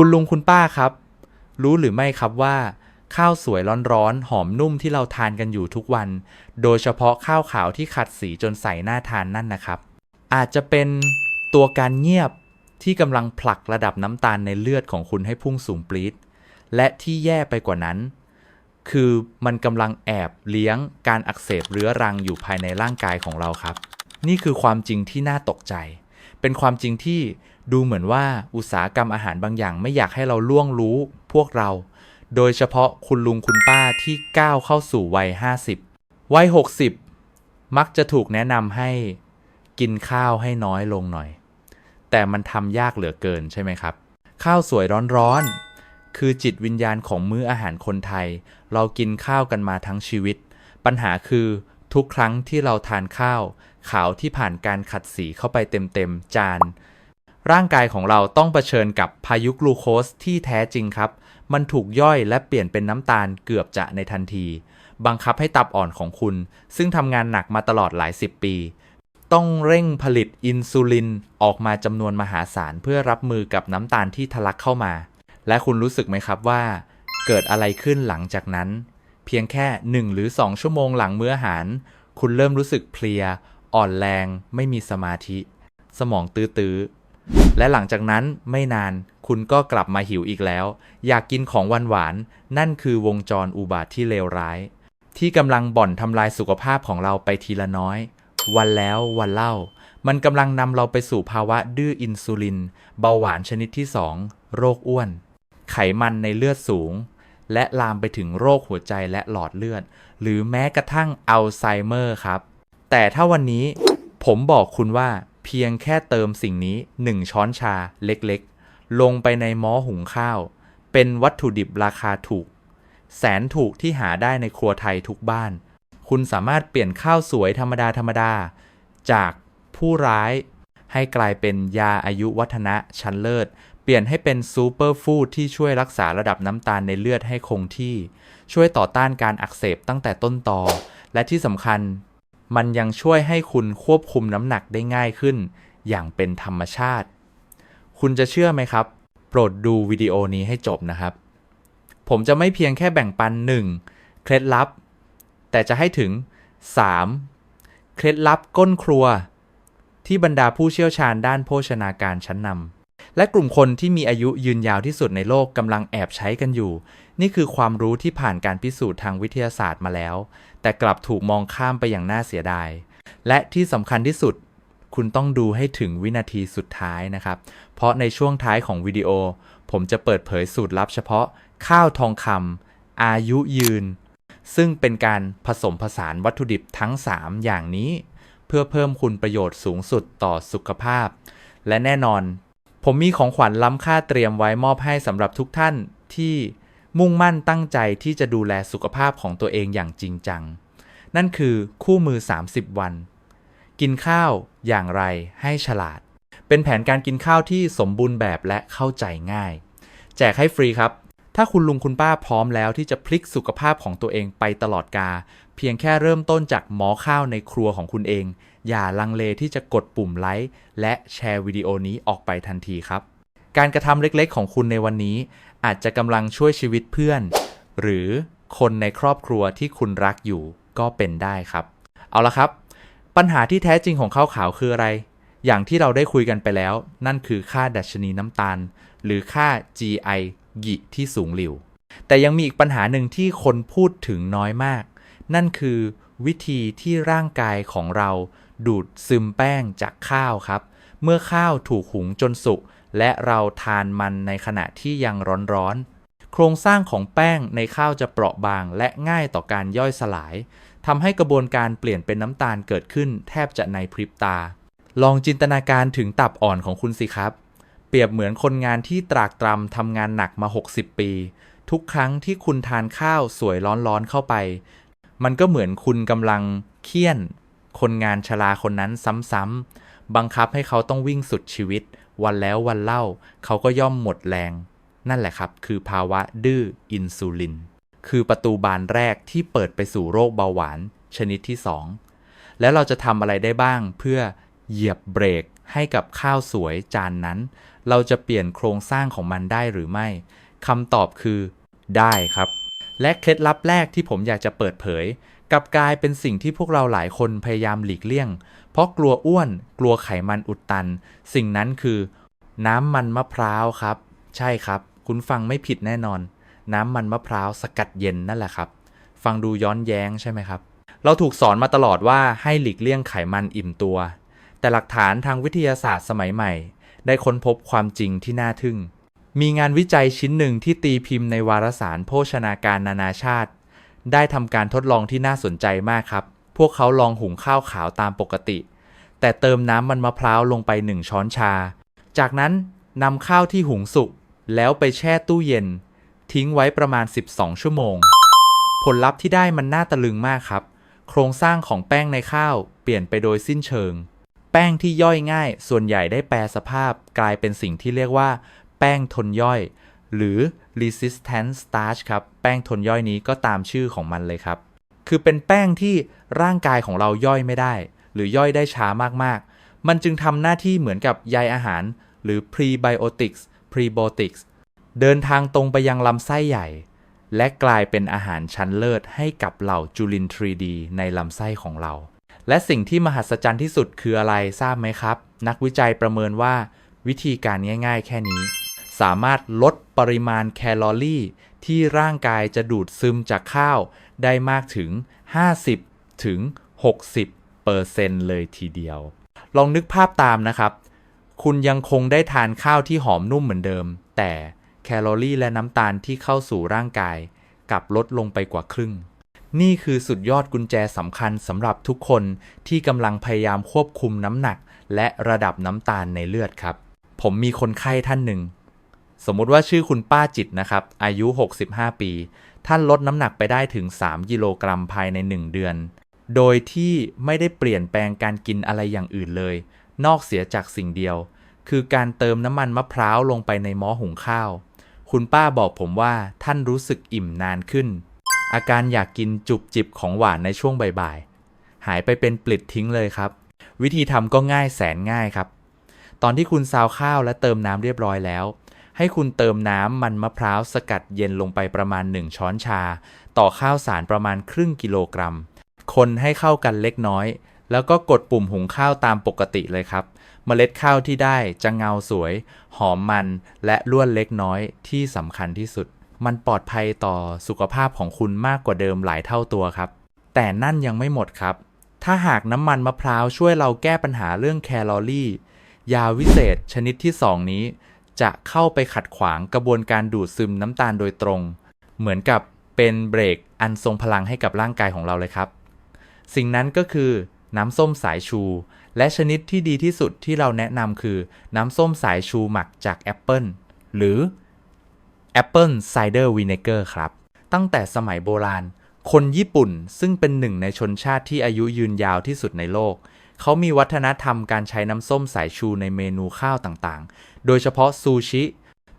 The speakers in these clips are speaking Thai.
คุณลุงคุณป้าครับ รู้หรือไม่ครับว่า ข้าวสวยร้อนๆ หอมนุ่มที่เราทานกันอยู่ทุกวัน โดยเฉพาะข้าวขาวที่ขัดสีจนใสหน่าทานนั่นนะครับ อาจจะเป็นตัวการเงียบที่กำลังผลักระดับน้ำตาลในเลือดของคุณให้พุ่งสูงปรี๊ดและที่แย่ไปกว่านั้น คือมันกำลังแอบเลี้ยงการอักเสบเรื้อรังอยู่ภายในร่างกายของเราครับ นี่คือความจริงที่น่าตกใจ เป็นความจริงที่ดูเหมือนว่าอุตสาหกรรมอาหารบางอย่าง ไม่อยากให้เราล่วงรู้พวกเรา โดยเฉพาะคุณลุงคุณป้าที่ก้าวเข้าสู่วัย 50 วัย 60 มักจะถูกแนะนำให้กินข้าวให้น้อยลงหน่อย แต่มันทำยากเหลือเกินใช่ไหมครับ ข้าวสวยร้อนๆ คือจิตวิญญาณของมื้ออาหารคนไทย เรากินข้าวกันมาทั้งชีวิต ปัญหาคือทุกครั้งที่เราทานข้าว ขาวที่ผ่านการขัดสีเข้าไปเต็มๆจาน ร่างกายของเราต้องเผชิญกับพายุกลูโคสที่แท้จริงครับ มันถูกย่อยและเปลี่ยนเป็นน้ำตาลเกือบจะในทันที บังคับให้ตับอ่อนของคุณ ซึ่งทำงานหนักมาตลอดหลายสิบปี ต้องเร่งผลิตอินซูลินออกมาจำนวนมหาศาลเพื่อรับมือกับน้ำตาลที่ทะลักเข้ามา และคุณรู้สึกไหมครับว่า เกิดอะไรขึ้นหลังจากนั้น เพียงแค่ 1 หรือ 2 ชั่วโมงหลังมื้ออาหาร คุณเริ่มรู้สึกเพลีย อ่อนแรงไม่มีสมาธิ สมองตื้อๆ และหลังจากนั้นไม่นานคุณก็กลับมาหิวอีกแล้ว อยากกินของหวานหวานนั่นคือวงจรอุบาทที่เลวร้าย ที่กำลังบ่อนทำลายสุขภาพของเราไปทีละน้อย วันแล้ววันเล่า มันกำลังนำเราไปสู่ภาวะดื้ออินซูลิน เบาหวานชนิดที่ 2 โรคอ้วน ไขมันในเลือดสูง และลามไปถึงโรคหัวใจและหลอดเลือด หรือแม้กระทั่งอัลไซเมอร์ครับ แต่ถ้าวันนี้ผมบอกคุณว่าเพียงแค่เติมสิ่งนี้ 1 ช้อนชาเล็กๆ ลงไปในหม้อหุงข้าว เป็นวัตถุดิบราคาถูก แสนถูกที่หาได้ในครัวไทยทุกบ้าน คุณสามารถเปลี่ยนข้าวสวยธรรมดาธรรมดา จากผู้ร้ายให้กลายเป็นยาอายุวัฒนะชั้นเลิศ เปลี่ยนให้เป็นซูเปอร์ฟู้ดที่ช่วยรักษาระดับน้ำตาลในเลือดให้คงที่ ช่วยต่อต้านการอักเสบตั้งแต่ต้นตอ และที่สำคัญ มันยังช่วยให้คุณควบคุมน้ำหนักได้ง่ายขึ้น อย่างเป็นธรรมชาติ คุณจะเชื่อไหมครับ โปรดดูวิดีโอนี้ให้จบนะครับ ผมจะไม่เพียงแค่แบ่งปัน 1. เคล็ดลับ แต่จะให้ถึง 3. เคล็ดลับก้นครัว ที่บรรดาผู้เชี่ยวชาญด้านโภชนาการชั้นนำและกลุ่มคนที่มีอายุยืนยาวที่สุดในโลกกำลังแอบใช้กันอยู่ นี่คือความรู้ที่ผ่านการพิสูจน์ทางวิทยาศาสตร์มาแล้ว แต่กลับถูกมองข้ามไปอย่างน่าเสียดาย และที่สำคัญที่สุด คุณต้องดูให้ถึงวินาทีสุดท้ายนะครับ เพราะในช่วงท้ายของวิดีโอ ผมจะเปิดเผยสูตรลับเฉพาะ ข้าวทองคำอายุยืน ซึ่งเป็นการผสมผสานวัตถุดิบทั้ง 3 อย่างนี้ เพื่อเพิ่มคุณประโยชน์สูงสุดต่อสุขภาพ และแน่นอน ผมมีของขวัญล้ำค่าเตรียมไว้มอบให้สำหรับทุกท่านที่ มุ่งมั่นตั้งใจที่จะดูแลสุขภาพของตัวเองอย่างจริงจัง นั่นคือคู่มือ 30 วัน กินข้าวอย่างไรให้ฉลาด เป็นแผนการกินข้าวที่สมบูรณ์แบบและเข้าใจง่าย แจกให้ฟรีครับ ถ้าคุณลุงคุณป้าพร้อมแล้วที่จะพลิกสุขภาพของตัวเองไปตลอดกา เพียงแค่เริ่มต้นจากหมอข้าวในครัวของคุณเอง อย่าลังเลที่จะกดปุ่มไลค์และแชร์วิดีโอนี้ออกไปทันทีครับการกระทำเล็กๆ ของคุณในวันนี้ อาจจะกำลังช่วยชีวิตเพื่อน หรือคนในครอบครัวที่คุณรักอยู่ก็เป็นได้ครับ เอาละครับ ปัญหาที่แท้จริงของข้าวขาวคืออะไร อย่างที่เราได้คุยกันไปแล้ว นั่นคือค่าดัชนีน้ำตาล หรือค่า GI กิที่สูงหลิว แต่ยังมีอีกปัญหาหนึ่งที่คนพูดถึงน้อยมาก นั่นคือวิธีที่ร่างกายของเราดูดซึมแป้งจากข้าวครับ เมื่อข้าวถูกหุงจนสุก และเราทานมันในขณะที่ยังร้อนๆ โครงสร้างของแป้งในข้าวจะเปราะบางและง่ายต่อการย่อยสลายทำให้กระบวนการเปลี่ยนเป็นน้ำตาลเกิดขึ้นแทบจะในพริบตา ลองจินตนาการถึงตับอ่อนของคุณสิครับ เปรียบเหมือนคนงานที่ตรากตรำทำงานหนักมา 60 ปี ทุกครั้งที่คุณทานข้าวสวยร้อนๆเข้าไป มันก็เหมือนคุณกำลังเคี่ยน คนงานชราคนนั้นซ้ำๆบังคับให้เขาต้องวิ่งสุดชีวิต วันแล้ววันเล่าเขาก็ย่อมหมดแรง นั่นแหละครับ คือภาวะดื้ออินซูลิน คือประตูบานแรกที่เปิดไปสู่โรคเบาหวานชนิดที่ 2 แล้วเราจะทำอะไรได้บ้างเพื่อเหยียบเบรกให้กับข้าวสวยจานนั้น เราจะเปลี่ยนโครงสร้างของมันได้หรือไม่คำตอบคือได้ครับ และเคล็ดลับแรกที่ผมอยากจะเปิดเผยกับกลายเป็นสิ่งที่พวกเราหลายคนพยายามหลีกเลี่ยง ราะกลัวอ้วน กลัวไขมันอุดตัน สิ่งนั้นคือ น้ำมันมะพร้าวครับ ใช่ครับ คุณฟังไม่ผิดแน่นอน น้ำมันมะพร้าวสกัดเย็นนั่นแหละครับ ฟังดูย้อนแย้งใช่ไหมครับ เราถูกสอนมาตลอดว่าให้หลีกเลี่ยงไขมันอิ่มตัว แต่หลักฐานทางวิทยาศาสตร์สมัยใหม่ ได้ค้นพบความจริงที่น่าทึ่ง มีงานวิจัยชิ้นหนึ่งที่ตีพิมพ์ในวารสารโภชนาการนานาชาติ ได้ทำการทดลองที่น่าสนใจมากครับ พวกเขาลองหุงข้าวขาวตามปกติ แต่เติมน้ำมันมะพร้าวลงไป1ช้อนชา จากนั้นนำข้าวที่หุงสุกแล้วไปแช่ตู้เย็น ทิ้งไว้ประมาณ 12 ชั่วโมง ผลลัพธ์ที่ได้มันน่าตะลึงมากครับ โครงสร้างของแป้งในข้าวเปลี่ยนไปโดยสิ้นเชิง แป้งที่ย่อยง่าย ส่วนใหญ่ได้แปลสภาพกลายเป็นสิ่งที่เรียกว่า แป้งทนย่อย หรือ resistant starch ครับ แป้งทนย่อยนี้ก็ตามชื่อของมันเลยครับ คือเป็นแป้งที่ร่างกายของเราย่อยไม่ได้ หรือย่อยได้ช้ามากๆ มันจึงทำหน้าที่เหมือนกับใยอาหาร หรือ prebiotics prebiotics เดินทางตรงไปยังลำไส้ใหญ่ และกลายเป็นอาหารชั้นเลิศให้กับเหล่าจุลินทรีย์ดีในลำไส้ของเรา และสิ่งที่มหัศจรรย์ที่สุดคืออะไรทราบไหมครับ นักวิจัยประเมินว่า วิธีการง่ายๆ แค่นี้ สามารถลดปริมาณแคลอรี่ ที่ร่างกายจะดูดซึมจากข้าว ได้มากถึง 50 ถึง 60เปอร์เซ็นต์เลยทีเดียว ลองนึกภาพตามนะครับ คุณยังคงได้ทานข้าวที่หอมนุ่มเหมือนเดิม แต่แคลอรี่และน้ำตาลที่เข้าสู่ร่างกายกลับลดลงไปกว่าครึ่ง นี่คือสุดยอดกุญแจสำคัญสำหรับทุกคนที่กำลังพยายามควบคุมน้ำหนัก และระดับน้ำตาลในเลือดครับ ผมมีคนไข้ท่านหนึ่ง สมมุติว่าชื่อคุณป้าจิตนะครับ อายุ 65 ปี ท่านลดน้ำหนักไปได้ถึง 3 กิโลกรัมภายใน 1 เดือน โดยที่ไม่ได้เปลี่ยนแปลงการกินอะไรอย่างอื่นเลย นอกเสียจากสิ่งเดียว คือการเติมน้ำมันมะพร้าวลงไปในหม้อหุงข้าว คุณป้าบอกผมว่าท่านรู้สึกอิ่มนานขึ้น อาการอยากกินจุบจิบของหวานในช่วงบ่ายๆ หายไปเป็นปลิดทิ้งเลยครับ วิธีทำก็ง่ายแสนง่ายครับ ตอนที่คุณซาวข้าวและเติมน้ำเรียบร้อยแล้ว ให้คุณเติมน้ำมันมะพร้าวสกัดเย็นลงไปประมาณ 1 ช้อนชา ต่อข้าวสารประมาณครึ่งกิโลกรัม คนให้เข้ากันเล็กน้อย แล้วก็กดปุ่มหุงข้าวตามปกติเลยครับ เมล็ดข้าวที่ได้จะเงาสวย หอมมันและล้วนเล็กน้อยที่สำคัญที่สุด มันปลอดภัยต่อสุขภาพของคุณมากกว่าเดิมหลายเท่าตัวครับ แต่นั่นยังไม่หมดครับ ถ้าหากน้ำมันมะพร้าวช่วยเราแก้ปัญหาเรื่องแคลอรี่ ยาวิเศษชนิดที่ 2 นี้ จะเข้าไปขัดขวางกระบวนการดูดซึมน้ำตาลโดยตรง เหมือนกับเป็นเบรกอันทรงพลังให้กับร่างกายของเราเลยครับ สิ่งนั้นก็คือน้ำส้มสายชู และชนิดที่ดีที่สุดที่เราแนะนำคือน้ำส้มสายชูหมักจากแอปเปิลหรือ Apple Cider Vinegar ครับ ตั้งแต่สมัยโบราณ คนญี่ปุ่นซึ่งเป็นหนึ่งในชนชาติที่อายุยืนยาวที่สุดในโลก เขามีวัฒนธรรมการใช้น้ำส้มสายชูในเมนูข้าวต่างๆ โดยเฉพาะซูชิ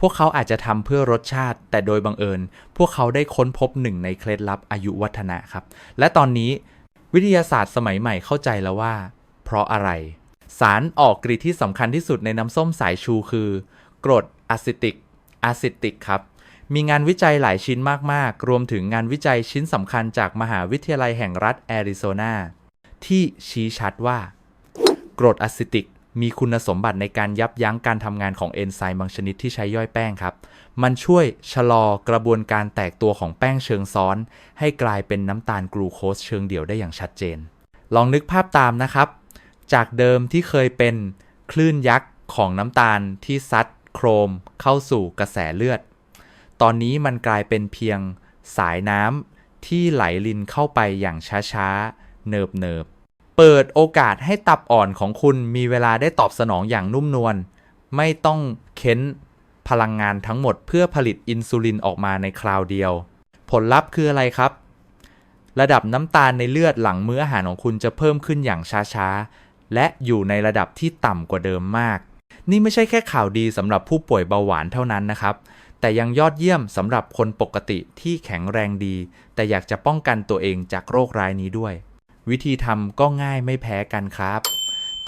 พวกเขาอาจจะทำเพื่อรสชาติ แต่โดยบังเอิญ พวกเขาได้ค้นพบหนึ่งในเคล็ดลับอายุวัฒนะครับ และตอนนี้วิทยาศาสตร์สมัยใหม่เข้าใจแล้วว่า เพราะอะไร สารออกกฤษที่สำคัญที่สุดในน้ำส้มสายชูคือกรดอะซิติกอะซิติกครับมีงานวิจัยหลายชิ้นมาก ๆ รวมถึงงานวิจัยชิ้นสำคัญจากมหาวิทยาลัยแห่งรัฐแอริโซนา ที่ชี้ชัดว่า กรดอะซิติกมีคุณสมบัติในการยับยั้งการทำงานของเอนไซม์บางชนิดที่ใช้ย่อยแป้งครับ มันช่วยชะลอกระบวนการแตกตัวของแป้งเชิงซ้อน ให้กลายเป็นน้ำตาลกลูโคสเชิงเดี่ยวได้อย่างชัดเจน ลองนึกภาพตามนะครับ จากเดิมที่เคยเป็นคลื่นยักษ์ของน้ำตาลที่ซัดโครมเข้าสู่กระแสเลือด ตอนนี้มันกลายเป็นเพียงสายน้ำที่ไหลลินเข้าไปอย่างช้าๆ เนิบๆ เปิดโอกาสให้ตับอ่อนของคุณมีเวลาได้ตอบสนองอย่างนุ่มนวล ไม่ต้องเค้นพลังงานทั้งหมดเพื่อผลิตอินซูลินออกมาในคราวเดียว ผลลัพธ์คืออะไรครับ ระดับน้ำตาลในเลือดหลังมื้ออาหารของคุณจะเพิ่มขึ้นอย่างช้าๆ และอยู่ในระดับที่ต่ำกว่าเดิมมาก นี่ไม่ใช่แค่ข่าวดีสำหรับผู้ป่วยเบาหวานเท่านั้นนะครับ แต่ยังยอดเยี่ยมสำหรับคนปกติที่แข็งแรงดี แต่อยากจะป้องกันตัวเองจากโรคร้ายนี้ด้วย วิธีทำก็ง่ายไม่แพ้กันครับ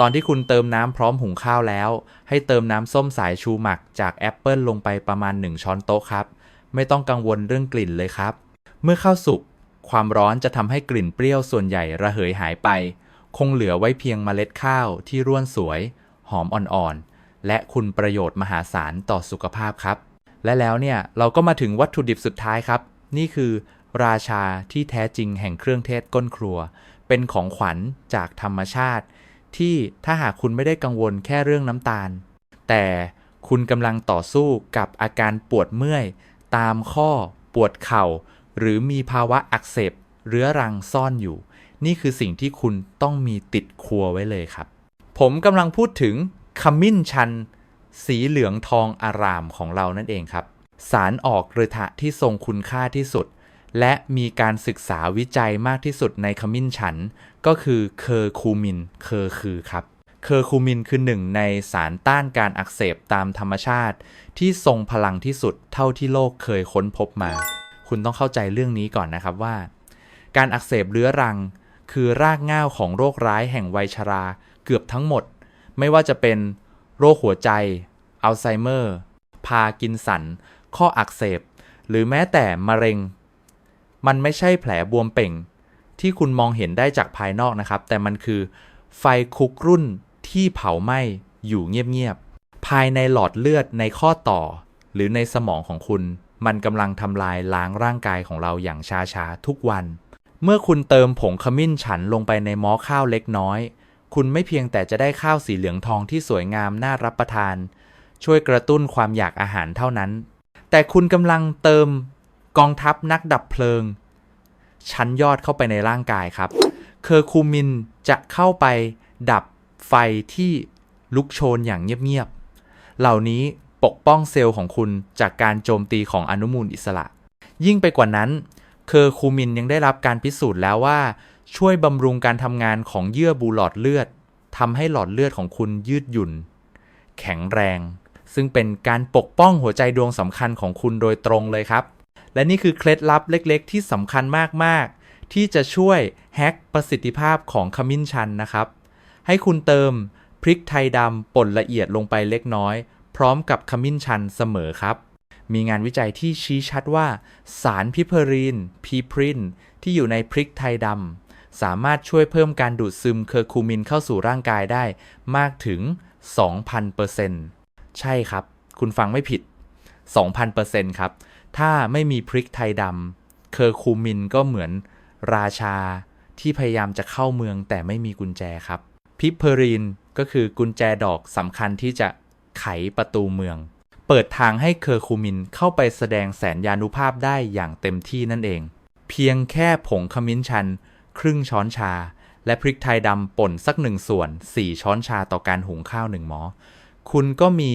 ตอนที่คุณเติมน้ำพร้อมหุงข้าวแล้ว ให้เติมน้ำส้มสายชูหมักจากแอปเปิลลงไปประมาณ 1 ช้อนโต๊ะครับ ไม่ต้องกังวลเรื่องกลิ่นเลยครับ เมื่อข้าวสุกความร้อนจะทำให้กลิ่นเปรี้ยวส่วนใหญ่ระเหยหายไป คงเหลือไว้เพียงเมล็ดข้าวที่ร่วนสวย หอมอ่อนๆ และคุณประโยชน์มหาศาลต่อสุขภาพครับ และแล้วเนี่ยเราก็มาถึงวัตถุดิบสุดท้ายครับ นี่คือ ราชาที่แท้จริงแห่งเครื่องเทศก้นครัว เป็นของขวัญจากธรรมชาติ ที่ถ้าหากคุณไม่ได้กังวลแค่เรื่องน้ำตาล แต่คุณกำลังต่อสู้กับอาการปวดเมื่อย ตามข้อ ปวดเข่า หรือมีภาวะอักเสบเรื้อรังซ่อนอยู่ นี่คือสิ่งที่คุณต้องมีติดครัวไว้เลยครับ ผมกำลังพูดถึงขมิ้นชัน สีเหลืองทองอารามของเรานั่นเองครับ สารออกฤทธะที่ทรงคุณค่าที่สุด และมีการศึกษาวิจัยมากที่สุดในขมิ้นชัน ก็คือเคอร์คูมิน เคอร์คือครับ เคอร์คูมินคือหนึ่งในสารต้านการอักเสบตามธรรมชาติ ที่ทรงพลังที่สุดเท่าที่โลกเคยค้นพบมา คุณต้องเข้าใจเรื่องนี้ก่อนนะครับว่า การอักเสบเรื้อรัง คือรากง่าวของโรคร้ายแห่งวัยชราเกือบทั้งหมด ไม่ว่าจะเป็นโรคหัวใจ อัลไซเมอร์ พากินสัน ข้ออักเสบ หรือแม้แต่มะเร็ง มันไม่ใช่แผลบวมเป่ง ที่คุณมองเห็นได้จากภายนอกนะครับ แต่มันคือไฟคุกรุ่นที่เผาไหม้อยู่เงียบๆภายในหลอดเลือดในข้อต่อ หรือในสมองของคุณ มันกำลังทำลายล้างร่างกายของเราอย่างช้าๆทุกวัน เมื่อคุณเติมผงขมิ้นฉันลงไปในหม้อข้าวเล็กน้อย คุณไม่เพียงแต่จะได้ข้าวสีเหลืองทองที่สวยงามน่ารับประทาน ช่วยกระตุ้นความอยากอาหารเท่านั้น แต่คุณกำลังเติม กองทัพนักดับเพลิง ชั้นยอดเข้าไปในร่างกายครับ เคอร์คูมินจะเข้าไปดับไฟที่ลุกโชนอย่างเงียบๆ เหล่านี้ปกป้องเซลล์ของคุณจากการโจมตีของอนุมูลอิสระ ยิ่งไปกว่านั้น เคอร์คูมินยังได้รับการพิสูจน์แล้วว่า ช่วยบำรุงการทำงานของเยื่อบุหลอดเลือดทำให้หลอดเลือดของคุณยืดหยุ่น แข็งแรง ซึ่งเป็นการปกป้องหัวใจดวงสำคัญของคุณโดยตรงเลยครับ และนี่คือเคล็ดลับเล็กๆ ที่สำคัญมากๆ ที่จะช่วยแฮกประสิทธิภาพของขมิ้นชันนะครับ ให้คุณเติมพริกไทยดำป่นละเอียดลงไปเล็กน้อย พร้อมกับขมิ้นชันเสมอครับ มีงานวิจัยที่ชี้ชัดว่า สารพิเพอรีนพีพรินที่อยู่ในพริกไทยดำสามารถช่วยเพิ่มการดูดซึมเคอร์คูมินเข้าสู่ร่างกายได้มากถึง 2,000%ใช่ครับ คุณฟังไม่ผิด 2,000%ครับ ถ้าไม่มีพริกไทยดำเคอร์คูมินก็เหมือนราชาที่พยายามจะเข้าเมืองแต่ไม่มีกุญแจครับ พิเพอรีนก็คือกุญแจดอกสำคัญที่จะไขประตูเมือง เปิดทางให้เคอร์คูมินเข้าไปแสดงแสนยานุภาพได้อย่างเต็มที่นั่นเอง เพียงแค่ผงขมิ้นชัน ครึ่งช้อนชา และพริกไทยดำป่นสักหนึ่งส่วน 4 ช้อนชาต่อการหุงข้าวหนึ่งหม้อคุณก็มี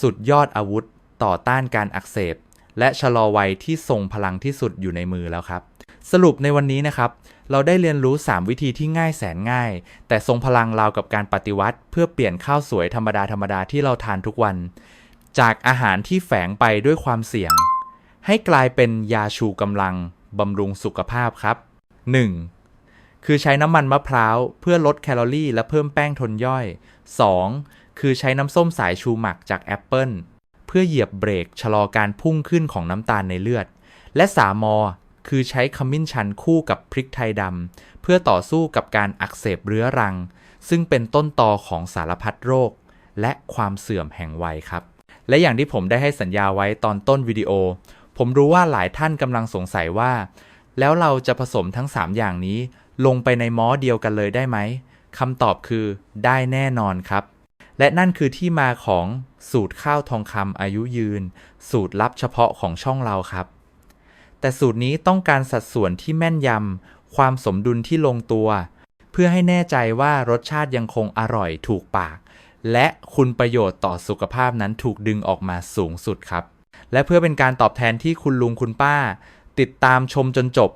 สุดยอดอาวุธต่อต้านการอักเสบ และชะลอวัยที่ทรงพลังที่สุดอยู่ในมือแล้วครับ สรุปในวันนี้นะครับ เราได้เรียนรู้ 3 วิธีที่ง่ายแสนง่าย แต่ทรงพลังราวกับการปฏิวัติ เพื่อเปลี่ยนข้าวสวยธรรมดาธรรมดาที่เราทานทุกวัน จากอาหารที่แฝงไปด้วยความเสี่ยง ให้กลายเป็นยาชูกำลังบำรุงสุขภาพครับ 1. คือใช้น้ำมันมะพร้าวเพื่อลดแคลอรี่และเพิ่มแป้งทนย่อย 2. คือใช้น้ำส้มสายชูหมักจากแอปเปิล พื่อเหยียบเบรกชะลอการพุ่งขึ้นของน้ำตาลในเลือด และสามอคือใช้ขมิ้นชันคู่กับพริกไทยดำเพื่อต่อสู้กับการอักเสบเรื้อรัง ซึ่งเป็นต้นตอของสารพัดโรค และความเสื่อมแห่งวัยครับ และอย่างที่ผมได้ให้สัญญาไว้ตอนต้นวิดีโอ ผมรู้ว่าหลายท่านกำลังสงสัยว่า แล้วเราจะผสมทั้ง 3 อย่างนี้ ลงไปในม้อเดียวกันเลยได้ไหมคำตอบคือได้แน่นอนครับ และนั่นคือที่มาของสูตรข้าวทองคำอายุยืน สูตรลับเฉพาะของช่องเราครับ แต่สูตรนี้ต้องการสัดส่วนที่แม่นยำความสมดุลที่ลงตัว เพื่อให้แน่ใจว่ารสชาติยังคงอร่อยถูกปาก และคุณประโยชน์ต่อสุขภาพนั้นถูกดึงออกมาสูงสุดครับ และเพื่อเป็นการตอบแทนที่คุณลุงคุณป้า ติดตามชมจนจบ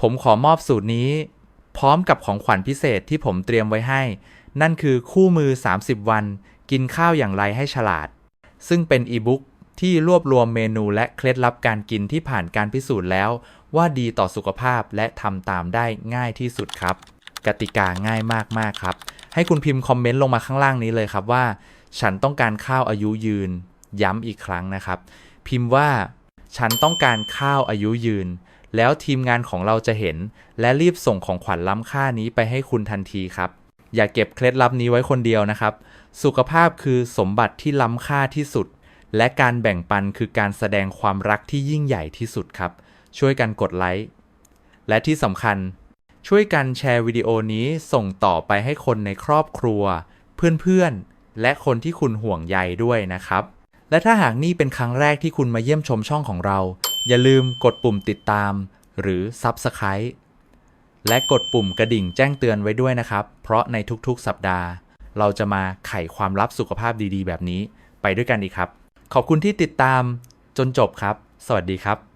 ผมขอมอบสูตรนี้ พร้อมกับของขวัญพิเศษที่ผมเตรียมไว้ให้ นั่นคือคู่มือ 30 วัน กินข้าวอย่างไรให้ฉลาด ซึ่งเป็นอีบุ๊กที่รวบรวมเมนูและเคล็ดลับการกินที่ผ่านการพิสูจน์แล้ว ว่าดีต่อสุขภาพและทำตามได้ง่ายที่สุดครับ กติกาง่ายมากๆครับ ให้คุณพิมพ์คอมเมนต์ลงมาข้างล่างนี้เลยครับว่า ฉันต้องการข้าวอายุยืน ย้ำอีกครั้งนะครับ พิมพ์ว่า ฉันต้องการข้าวอายุยืน แล้วทีมงานของเราจะเห็น และรีบส่งของขวัญล้ำค่านี้ไปให้คุณทันทีครับ อย่าเก็บเคล็ดลับนี้ไว้คนเดียวนะครับ สุขภาพคือสมบัติที่ล้ำค่าที่สุด และการแบ่งปันคือการแสดงความรักที่ยิ่งใหญ่ที่สุดครับ ช่วยกันกดไลค์ และที่สำคัญ ช่วยกันแชร์วิดีโอนี้ส่งต่อไปให้คนในครอบครัว เพื่อนๆ และคนที่คุณห่วงใยด้วยนะครับ และถ้าหากนี่เป็นครั้งแรกที่คุณมาเยี่ยมชมช่องของเรา อย่าลืมกดปุ่มติดตาม หรือ Subscribe และกดปุ่มกระดิ่งแจ้งเตือนไว้ด้วยนะครับ เพราะในทุกๆ สัปดาห์ เราจะมาไขความลับสุขภาพดีๆ แบบนี้ไปด้วยกันอีกครับ ขอบคุณที่ติดตามจนจบครับ สวัสดีครับ